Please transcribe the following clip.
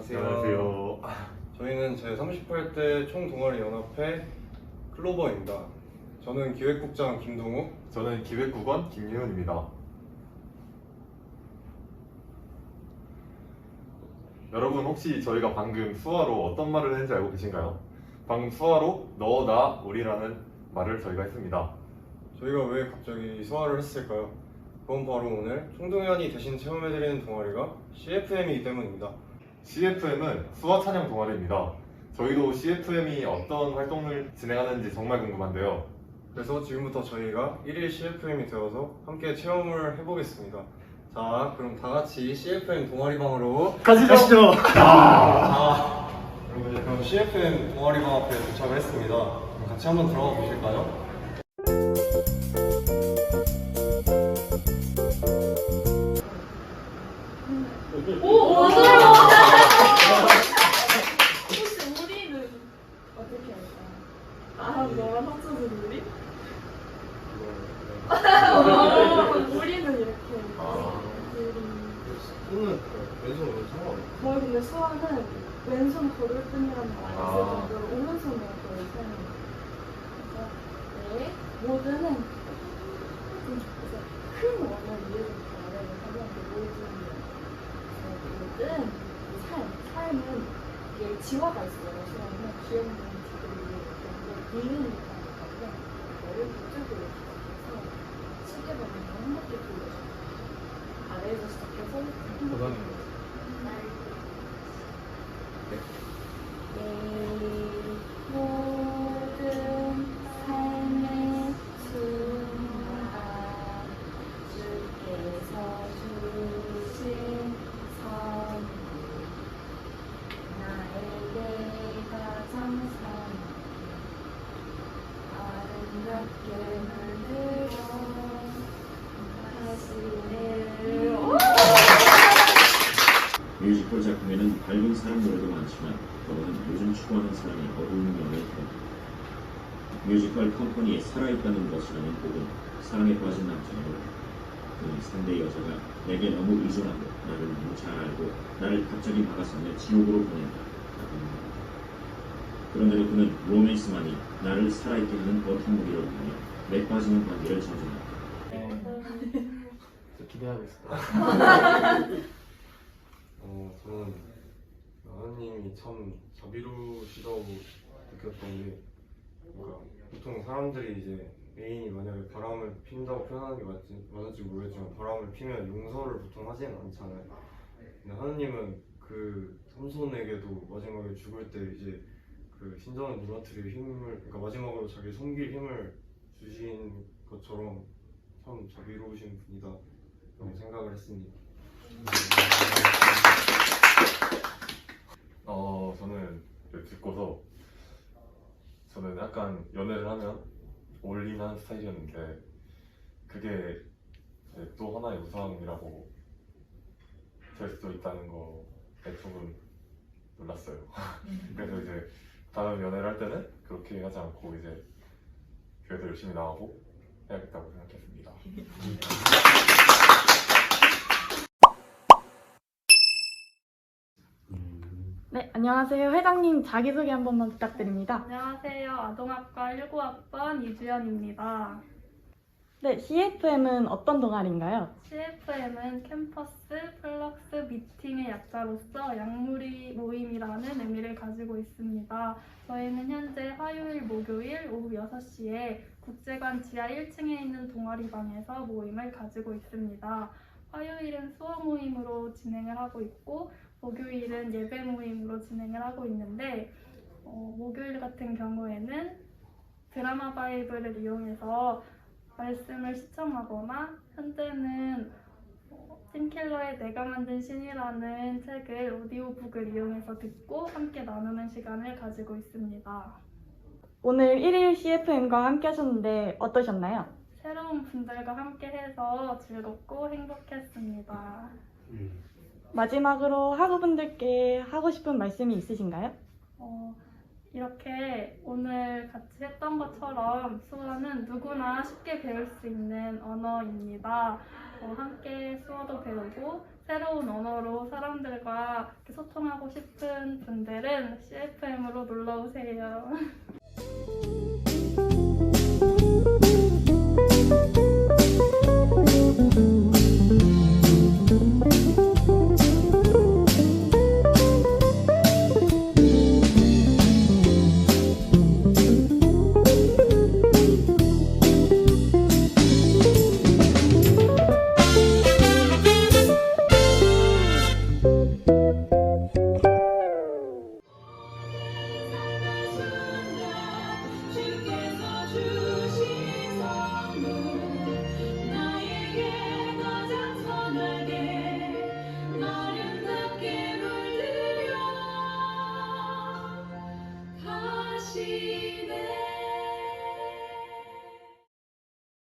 안녕하세요. 저희는 제 38대 총동아리 연합회 클로버입니다. 저는 기획국장 김동욱, 저는 기획국원 김유현입니다. 여러분 혹시 저희가 방금 수화로 어떤 말을 했는지 알고 계신가요? 방금 수화로 너, 나, 우리라는 말을 저희가 했습니다. 저희가 왜 갑자기 수화를 했을까요? 그건 바로 오늘 총동연이 대신 체험해드리는 동아리가 CFM이기 때문입니다. CFM은 수화 찬양 동아리입니다. 저희도 CFM이 어떤 활동을 진행하는지 정말 궁금한데요. 그래서 지금부터 저희가 1일 CFM이 되어서 함께 체험을 해보겠습니다. 자, 그럼 다 같이 CFM 동아리방으로 가시죠. 자, 여러분 이제 그럼 CFM 동아리방 앞에 도착을 했습니다. 그럼 같이 한번 들어가 보실까요? 나랑 너랑 합쳐진 우리? 어, 우리는 이렇게. 아. 우리. 손은 왼손으로 상관없어요. 저희 근데 수아는 왼손 걸을 뿐이라는 말 있을 아. 정도로 오른손으로 걸을 사용해요. 그래서 네, 모드는 좀 그래서 큰 원을 이해를 아래로 하면 그 모드는 모든 삶, 삶은 이게 지화가 있어요. 귀여운 지들이 니은이 있다는 건데 이거를 이쪽으로 해서 시계 방향을 한 바퀴 돌려줘요. 아래에서 시작해서 한 바퀴 내 모든 삶의 순간 주께서 주신 선 나에게 가장 선 아름답게 만들어 다시 뮤지컬 작품에는 밝은 사랑 노래도 많지만 더는 요즘 추구하는 사랑이 어두운 면을 드러냅니다. 뮤지컬 컴퍼니에 살아있다는 것이라는 곡은 사랑에 빠진 노래. 그 상대 여자가 내게 너무 의존하고 나를 너무 잘 알고 나를 갑자기 막아서내 지옥으로 보낸다. 라고 합니다. 그런데도 그는 로맨스만이 나를 살아있게 하는 버팀목이라고 하며 맥 빠지는 관계를 전진합니다. 기대하겠습니다. 어, 저는 하나님이 참 자비로우시다고 느꼈던 게, 그러니까 보통 사람들이 이제 애인이 만약에 바람을 핀다고 표현하는 게 맞지, 맞을지 모르겠지만 바람을 피면 용서를 보통 하지는 않잖아요. 근데 하나님은 그 삼손에게도 마지막에 죽을 때 이제 그 신전을 무너뜨릴 힘을, 그러니까 마지막으로 자기 숨길 힘을 주신 것처럼 참 자비로우신 분이다 라고 생각을 했습니다. 어, 저는 듣고서 저는 약간 연애를 하면 올인하는 스타일이었는데 그게 이제 또 하나의 우상이라고 될 수도 있다는 거에 조금 놀랐어요. 그래서 이제 다음 연애를 할 때는 그렇게 하지 않고 이제 교회도 열심히 나가고 해야겠다고 생각했습니다. 네, 안녕하세요. 회장님 자기소개 한 번만 부탁드립니다. 안녕하세요. 아동학과 19학번 이주연입니다. 네, CFM은 어떤 동아리인가요? CFM은 캠퍼스 플럭스 미팅의 약자로서 약물이 모임이라는 의미를 가지고 있습니다. 저희는 현재 화요일, 목요일 오후 6시에 국제관 지하 1층에 있는 동아리 방에서 모임을 가지고 있습니다. 화요일은 수어 모임으로 진행을 하고 있고 목요일은 예배 모임으로 진행을 하고 있는데 어, 목요일 같은 경우에는 드라마 바이블을 이용해서 말씀을 시청하거나 현재는 어, 팀킬러의 내가 만든 신이라는 책을 오디오북을 이용해서 듣고 함께 나누는 시간을 가지고 있습니다. 오늘 1일 CFM과 함께 하셨는데 어떠셨나요? 새로운 분들과 함께 해서 즐겁고 행복했습니다. 마지막으로 학우분들께 하고 싶은 말씀이 있으신가요? 어, 이렇게 오늘 같이 했던 것처럼 수어는 누구나 쉽게 배울 수 있는 언어입니다. 어, 함께 수어도 배우고 새로운 언어로 사람들과 소통하고 싶은 분들은 CFM으로 놀러 오세요. Thank you